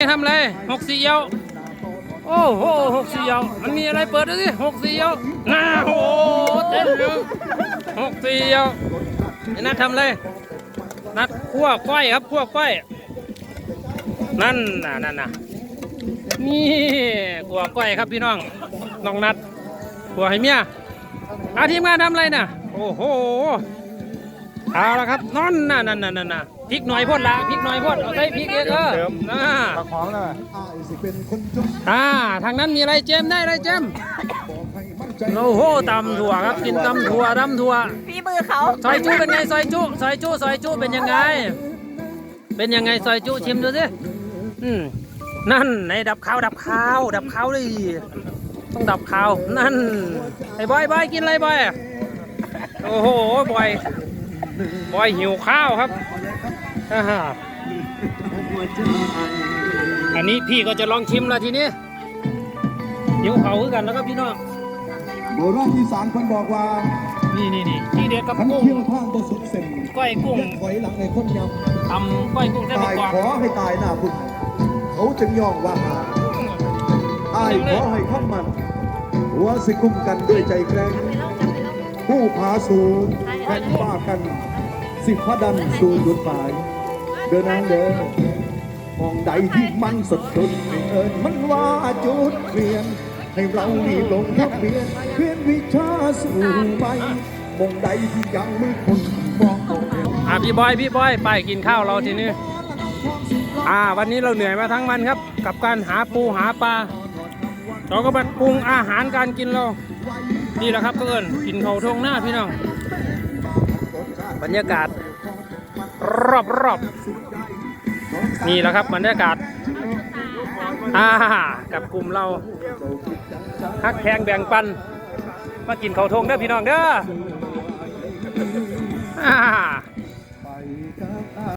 ทำอะไรหกสี่เอียวโอ้โหหกสี่เอียวมันมีอะไรเปิดดูสิหกสี่เอียวน่าโอ้โหเต็มเลยหกสี่เอียวไอ้นัดทำอะไรนัดคั่วก้อยครับคั่วก้อยนั่นน่ะนั่นน่ะนี่คั่วก้อยครับพี่น้องน้องนัดคั่วให้เมียอาทีมงานทำอะไรน่ะโอ้โห เอาละครับนั่นน่ะนั่นน่ะนั่นน่ะพริกหน่อยพ่นละพริกหน่อยพ่นเอาใส่พริกเยอะเออน่าปลาของแล้วอายสิเป็นคนจนอ่าทางนั้นมีอะไรเจมได้อะไรเจมบอกให้มั่นใจโอ้โหตำถั่วครับกินตำถั่วตำถั่วพี่มือเขาซอยจูเป็นไงซอยจูซอยจูซอยจูเป็นยังไง เป็นยังไงซอยจูชิมดูสิอืมนั่นในดับข้าวดับข้าวดับข้าวเลยต้องดับข้าวนั่นไอ้บอยบอยกินอะไรบอยโอ้โหบอย บอยหิวข้าวครับอ่าฮะอันนี้พี่ก็จะลองชิมแล้วทีนี้หิวเขาคือกันแล้วครับพี่น้องโบราณอีสานคนบอกว่า นี่นี่นี่ที่เด็ดกับขันกุ้งเที่ยวทางบ่สุดเส้นก้อยกุ้งเลือดถอยหลังในคนยตำก้อยกุ้งำได้ประตายกอบขอให้ตายหน้าบุญเขาจึงยอมว่าหาอายขอให้ข้ามันหัวสิคุ้มกันด้วยใจแกร่งผู้พาสู่แข่งบ้ากัน สิพดันสู่จุดหมาย เดินนางเดินมองใดที่มันสดจนเอิญมันว่าจุดเปลี่ยน ให้เรานี่ลงทับเบียนเพื่อนวิชาสู่ไปมองใดที่ยังไม่คนมองโลกอะพี่บอยพี่บอยไปกินข้าวเราทีนี้อ่าวันนี้เราเหนื่อยมาทั้งวันครับ กับการหาปูหาปลาเราก็มาปรุงอาหารการกินเรานี่แหละครับเพื่อนกินเขาทงหน้าพี่น้อง บรรยากาศ รอบรอบนี่แหละครับบรรยากาศอ่ากับกลุ่มเราฮักแพงแบ่งปัน มากินเขาทงเด้อพี่น้องเด้ออ่า